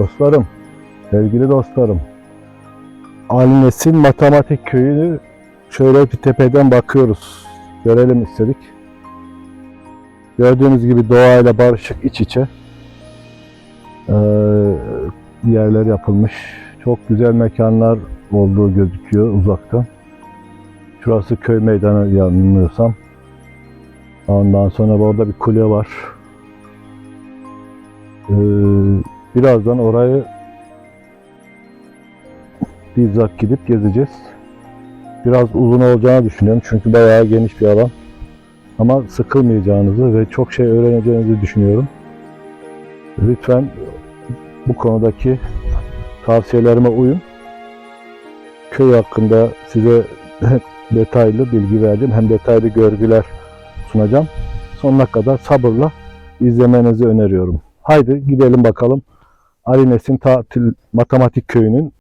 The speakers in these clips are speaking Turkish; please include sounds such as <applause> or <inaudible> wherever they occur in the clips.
Dostlarım, sevgili dostlarım. Ali Nesin Matematik Köyü'nü şöyle bir tepeden bakıyoruz. Görelim istedik. Gördüğünüz gibi doğayla barışık iç içe ee, yerler yapılmış. Çok güzel mekanlar olduğu gözüküyor uzaktan. Şurası köy meydanı yanılmıyorsam. Ondan sonra orada bir kule var. Ee, birazdan orayı bizzat gidip gezeceğiz. Biraz uzun olacağını düşünüyorum çünkü bayağı geniş bir alan. Ama sıkılmayacağınızı ve çok şey öğreneceğinizi düşünüyorum. Lütfen bu konudaki tavsiyelerime uyun. Köy hakkında size <laughs> detaylı bilgi verdim. Hem detaylı görgüler sunacağım. Sonuna kadar sabırla izlemenizi öneriyorum. Haydi gidelim bakalım Ali Nesin Tatil Matematik Köyü'nün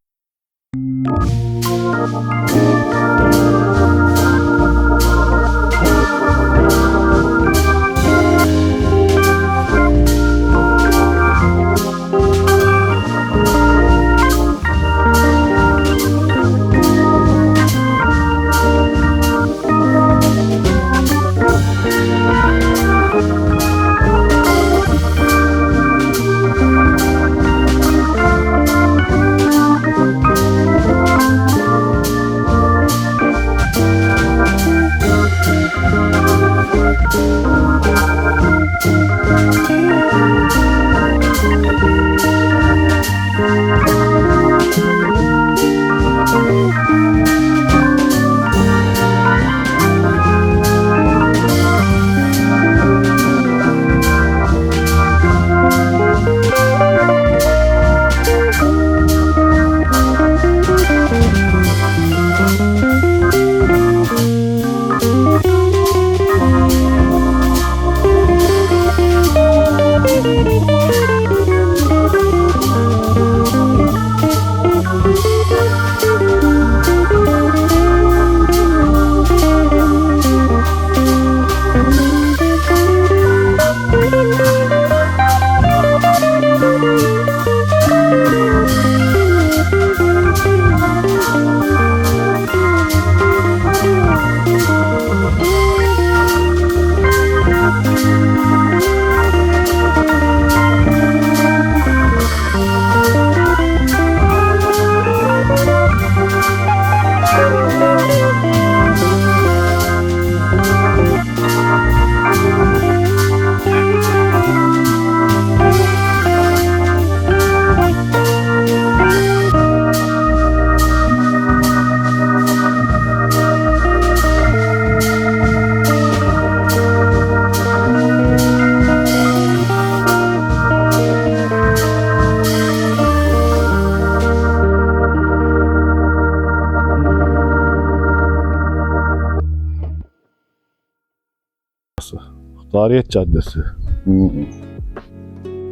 Tarihiyet Caddesi.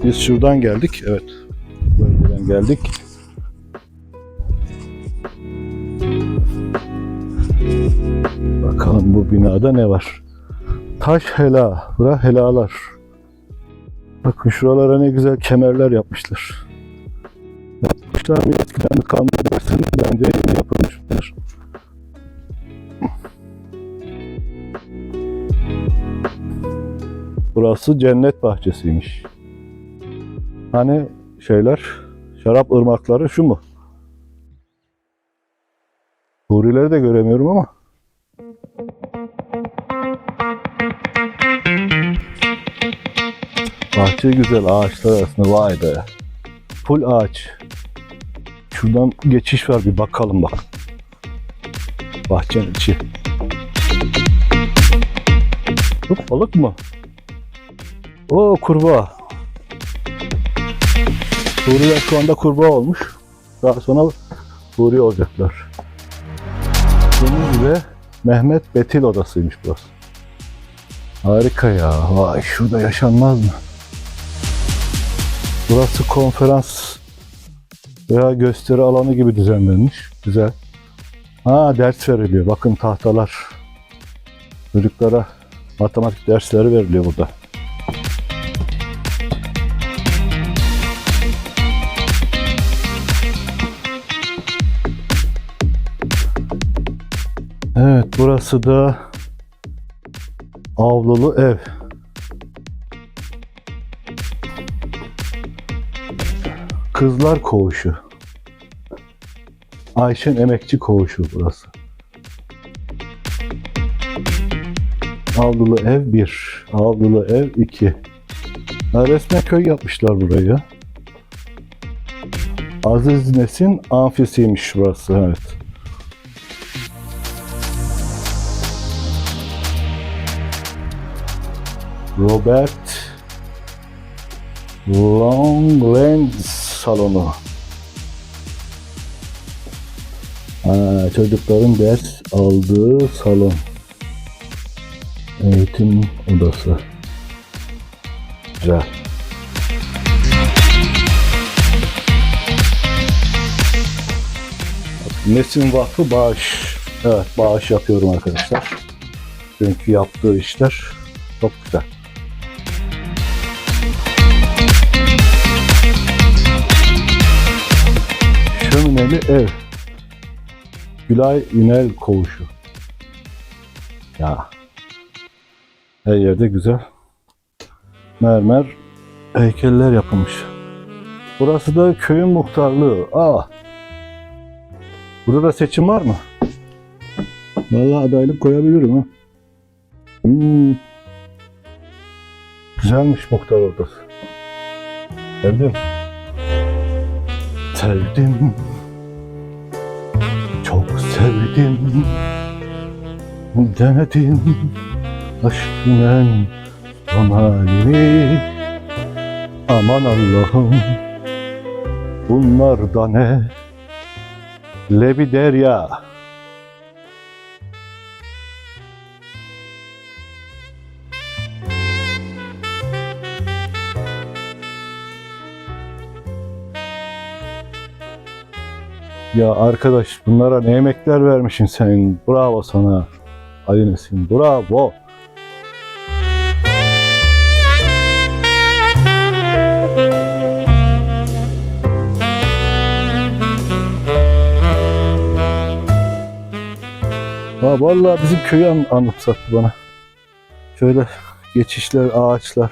Biz şuradan geldik. Evet. Bölgeden geldik. Bakalım bu binada ne var? Taş hela. Bura helalar. Bakın şuralara ne güzel kemerler yapmışlar. Yapmışlar mı eskiden mi kalmış derseniz bence Burası cennet bahçesiymiş. Hani şeyler, şarap ırmakları şu mu? Hurileri de göremiyorum ama. Bahçe güzel, ağaçlar arasında vay be. Full ağaç. Şuradan geçiş var bir bakalım bak. Bahçenin içi. Hop, balık mı? O kurbağa. Suriye şu anda kurbağa olmuş. Daha sonra Suriye olacaklar. Deniz ve Mehmet Betil odasıymış burası. Harika ya. Vay şurada yaşanmaz mı? Burası konferans veya gösteri alanı gibi düzenlenmiş. Güzel. Ha ders veriliyor. Bakın tahtalar. Çocuklara matematik dersleri veriliyor burada. Burası da avlulu ev. Kızlar Koğuşu. Ayşen Emekçi Koğuşu burası. Avlulu ev 1, avlulu ev 2. Ha, resmen köy yapmışlar burayı. Aziz Nesin amfisiymiş burası evet. Robert Longland salonu. Ha, çocukların ders aldığı salon. Eğitim odası. Güzel. Nesin Vakfı bağış. Evet bağış yapıyorum arkadaşlar. Çünkü yaptığı işler çok güzel. Şömineli ev. Gülay Ünel Koğuşu. Ya. Her yerde güzel. Mermer heykeller yapılmış. Burası da köyün muhtarlığı. Aa. Burada da seçim var mı? Vallahi adaylık koyabilirim ha. Hmm. Güzelmiş muhtar odası. Sevdim. Sevdim. Çok sevdim. Denedim. Aşkın en son halini. Aman Allah'ım. Bunlar da ne? Lebi derya. Ya arkadaş bunlara ne emekler vermişsin sen. Bravo sana. Ali Nesin. Bravo. Ha vallahi bizim köyü an anımsattı bana. Şöyle geçişler, ağaçlar.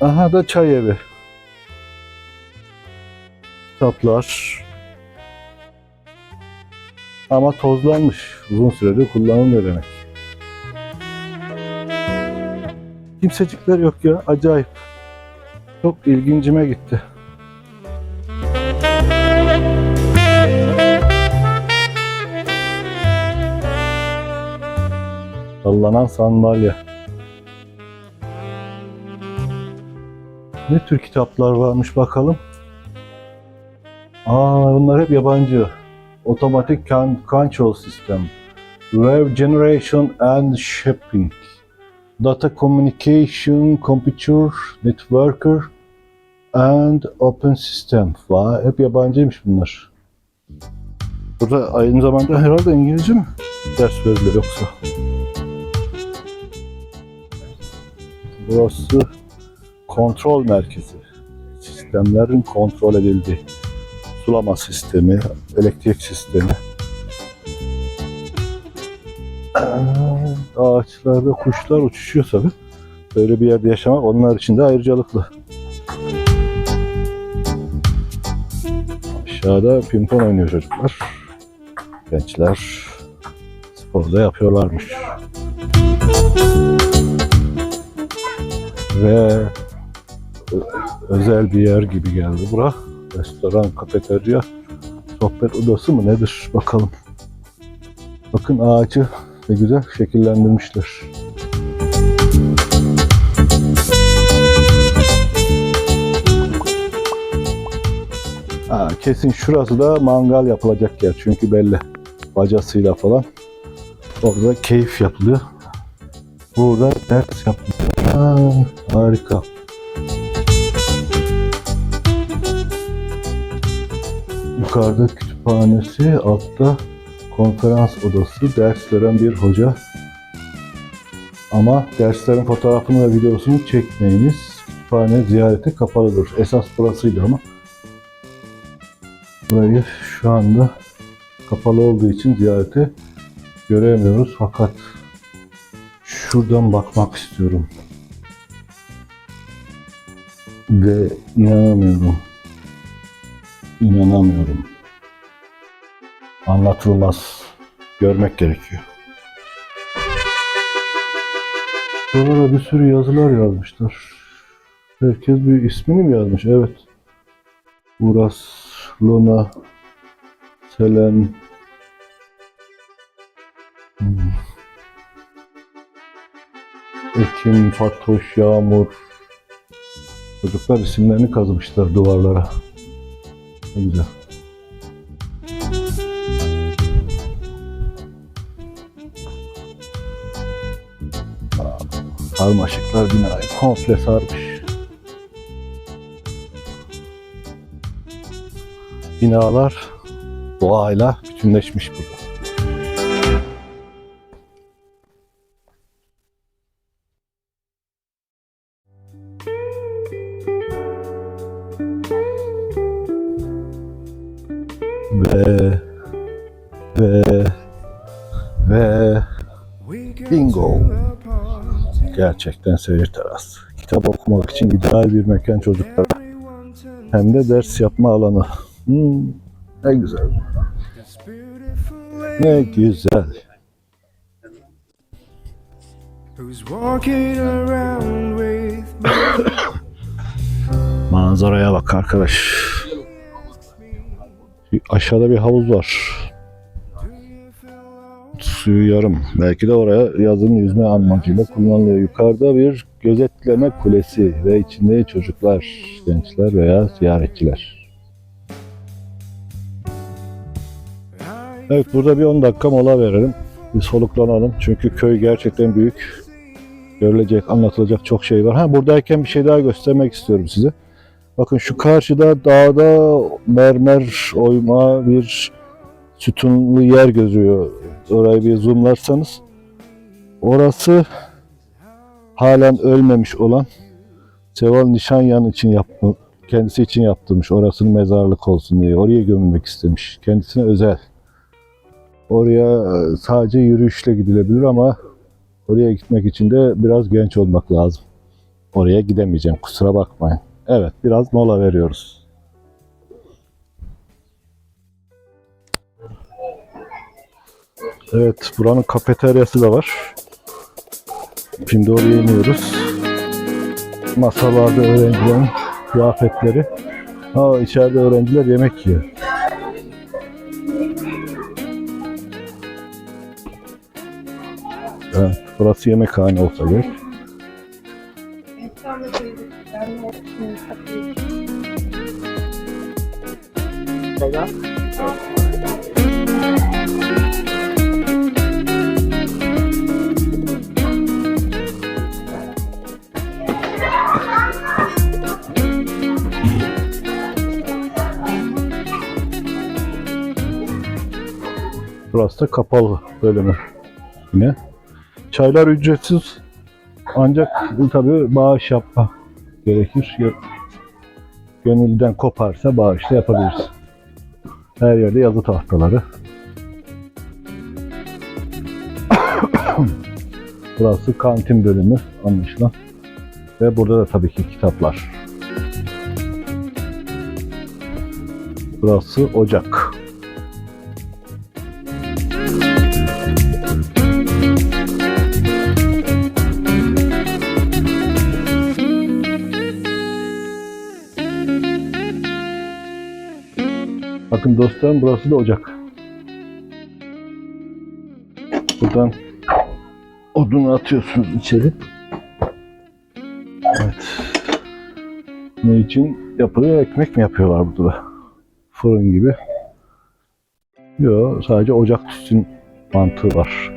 Aha da çay evi. Kitaplar. Ama tozlanmış. Uzun süredir kullanılmıyor demek. Kimsecikler yok ya. Acayip. Çok ilgincime gitti. Sallanan sandalye. Ne tür kitaplar varmış bakalım. Aa bunlar hep yabancı. Automatic Con- Control System. Web Generation and Shipping. Data Communication, Computer, Networker and Open System. Vay, hep yabancıymış bunlar. Burada aynı zamanda herhalde İngilizce mi ders verilir yoksa? Burası kontrol merkezi. Sistemlerin kontrol edildiği sulama sistemi, elektrik sistemi. Ağaçlarda kuşlar uçuşuyor tabii. Böyle bir yerde yaşamak onlar için de ayrıcalıklı. Aşağıda pimpon oynuyor çocuklar. Gençler sporda yapıyorlarmış. Ve özel bir yer gibi geldi bura. Restoran, kafeterya, sohbet odası mı nedir bakalım. Bakın ağacı ne güzel şekillendirmişler. Ha, kesin şurası da mangal yapılacak yer çünkü belli. Bacasıyla falan. Orada keyif yapılıyor. Burada ders yapılıyor. Ha, harika. Yukarıda kütüphanesi, altta konferans odası, ders veren bir hoca. Ama derslerin fotoğrafını ve videosunu çekmeyiniz. Kütüphane ziyarete kapalıdır. Esas burasıydı ama. Burayı şu anda kapalı olduğu için ziyareti göremiyoruz. Fakat şuradan bakmak istiyorum. Ve inanamıyorum. İnanamıyorum. Anlatılmaz. Görmek gerekiyor. Buralara bir sürü yazılar yazmışlar. Herkes bir ismini mi yazmış? Evet. Uras, Luna, Selen. Hmm. Ekim, Fatoş, Yağmur. Çocuklar isimlerini kazımışlar duvarlara. Ne güzel. Sarmaşıklar binayı komple sarmış. Binalar doğayla bütünleşmiş burada. Ve ve Bingo. gerçekten seyir teras. Kitap okumak için ideal bir mekan çocuklara. Hem de ders yapma alanı. Hmm, ne güzel. Ne güzel. <coughs> Manzaraya bak arkadaş. Aşağıda bir havuz var. Suyu yarım. Belki de oraya yazın yüzme amacıyla kullanılıyor. Yukarıda bir gözetleme kulesi ve içinde çocuklar, gençler veya ziyaretçiler. Evet burada bir 10 dakika mola verelim. Bir soluklanalım. Çünkü köy gerçekten büyük. Görülecek, anlatılacak çok şey var. Ha buradayken bir şey daha göstermek istiyorum size. Bakın şu karşıda dağda mermer oyma bir sütunlu yer gözüyor. Orayı bir zoomlarsanız. Orası halen ölmemiş olan Seval Nişanyan için yaptı, kendisi için yaptırmış. Orasının mezarlık olsun diye. Oraya gömülmek istemiş. Kendisine özel. Oraya e, sadece yürüyüşle gidilebilir ama oraya gitmek için de biraz genç olmak lazım. Oraya gidemeyeceğim. Kusura bakmayın. Evet, biraz mola veriyoruz. Evet, buranın kafeteryası da var. Şimdi oraya iniyoruz. Masalarda öğrencilerin kıyafetleri. Ha, içeride öğrenciler yemek yiyor. Evet, burası yemekhane olsa gerek. Burası da kapalı bölümü yine. Çaylar ücretsiz ancak tabii bağış yapma gerekir. Gönülden koparsa bağış da yapabiliriz. Her yerde yazı tahtaları. <coughs> Burası kantin bölümü anlaşılan. Ve burada da tabii ki kitaplar. Burası ocak. Bakın dostlarım burası da ocak. Buradan odunu atıyorsunuz içeri. Evet. Ne için yapılıyor? Ekmek mi yapıyorlar burada da? Fırın gibi. Yok sadece ocak tütsün mantığı var.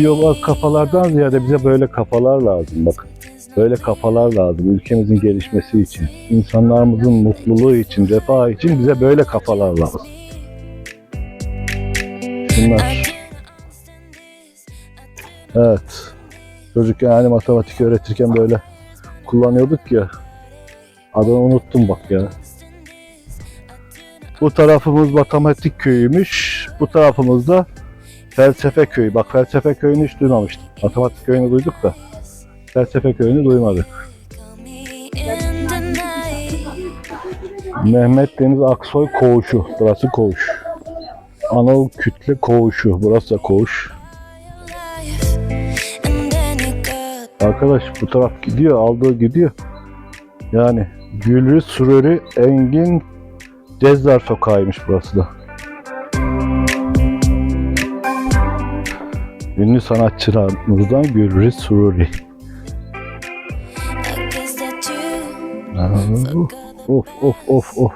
Yoba kafalardan ziyade bize böyle kafalar lazım bakın. Böyle kafalar lazım ülkemizin gelişmesi için, insanlarımızın mutluluğu için, refah için bize böyle kafalar lazım. Şunlar. Evet. Çocukken hani matematik öğretirken böyle kullanıyorduk ya. Adını unuttum bak ya. Bu tarafımız matematik köyüymüş. Bu tarafımız da felsefe köyü. Bak felsefe köyünü hiç duymamıştım. Matematik köyünü duyduk da felsefe köyünü duymadık. Mehmet Deniz Aksoy Koğuşu. Burası Koğuş. Anıl Kütle Koğuşu. Burası da Koğuş. Arkadaş bu taraf gidiyor, aldığı gidiyor. Yani Gülrü Sururi Engin Cezzar Sokağı'ymış burası da. Ünlü sanatçılarımızdan Gülrü Sururi. Of of of of.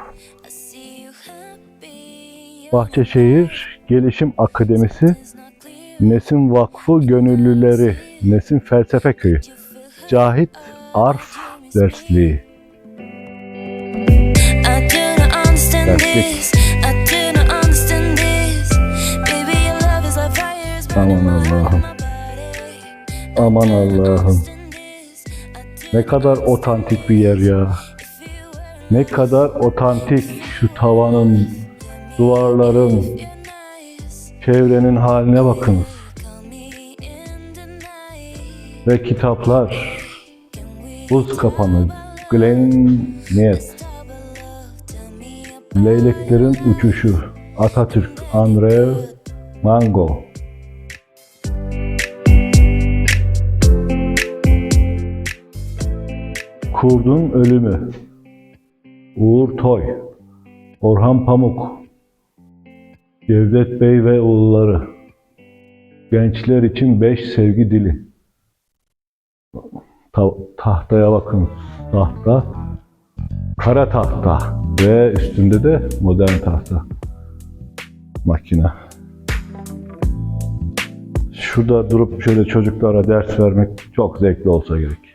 Bahçeşehir Gelişim Akademisi Nesin Vakfı Gönüllüleri Nesin Felsefe Köyü. Cahit Arf Dersliği. I Aman Allah'ım. Aman Allah'ım Ne kadar otantik bir yer ya. Ne kadar otantik şu tavanın, duvarların, çevrenin haline bakınız. Ve kitaplar, buz kapanı, Glenn Niyet, Leyleklerin Uçuşu, Atatürk, Andre Mango. Kurdun Ölümü, Uğur Toy, Orhan Pamuk, Cevdet Bey ve oğulları, Gençler için Beş Sevgi Dili. Ta- tahtaya bakın, tahta, kara tahta ve üstünde de modern tahta makine. Şurada durup şöyle çocuklara ders vermek çok zevkli olsa gerek.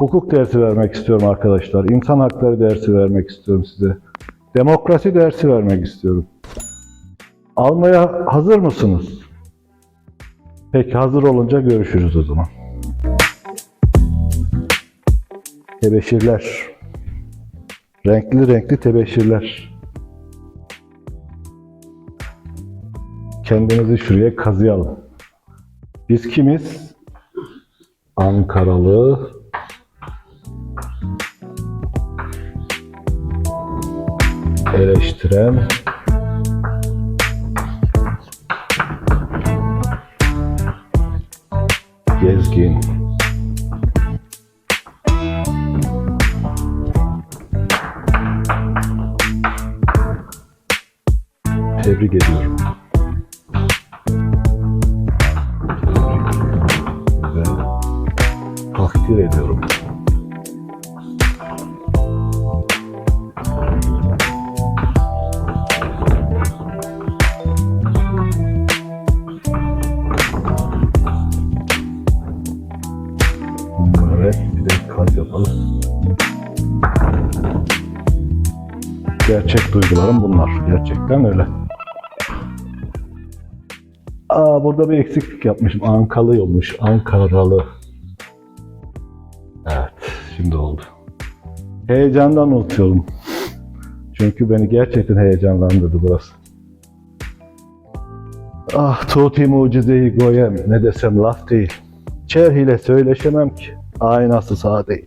Hukuk dersi vermek istiyorum arkadaşlar. İnsan hakları dersi vermek istiyorum size. Demokrasi dersi vermek istiyorum. Almaya hazır mısınız? Peki hazır olunca görüşürüz o zaman. Tebeşirler. Renkli renkli tebeşirler. Kendimizi şuraya kazıyalım. Biz kimiz? Ankaralı, eleştiren, gezgin. Tebrik ediyorum. Kalp yapalım. Gerçek duygularım bunlar. Gerçekten öyle. Aa burada bir eksiklik yapmışım. Ankalı olmuş. Ankaralı. Evet, şimdi oldu. Heyecandan unutuyorum. Çünkü beni gerçekten heyecanlandırdı burası. Ah tuti mucizeyi goyem. Ne desem laf değil. Çer ile söyleşemem ki. Aynası sağ değil.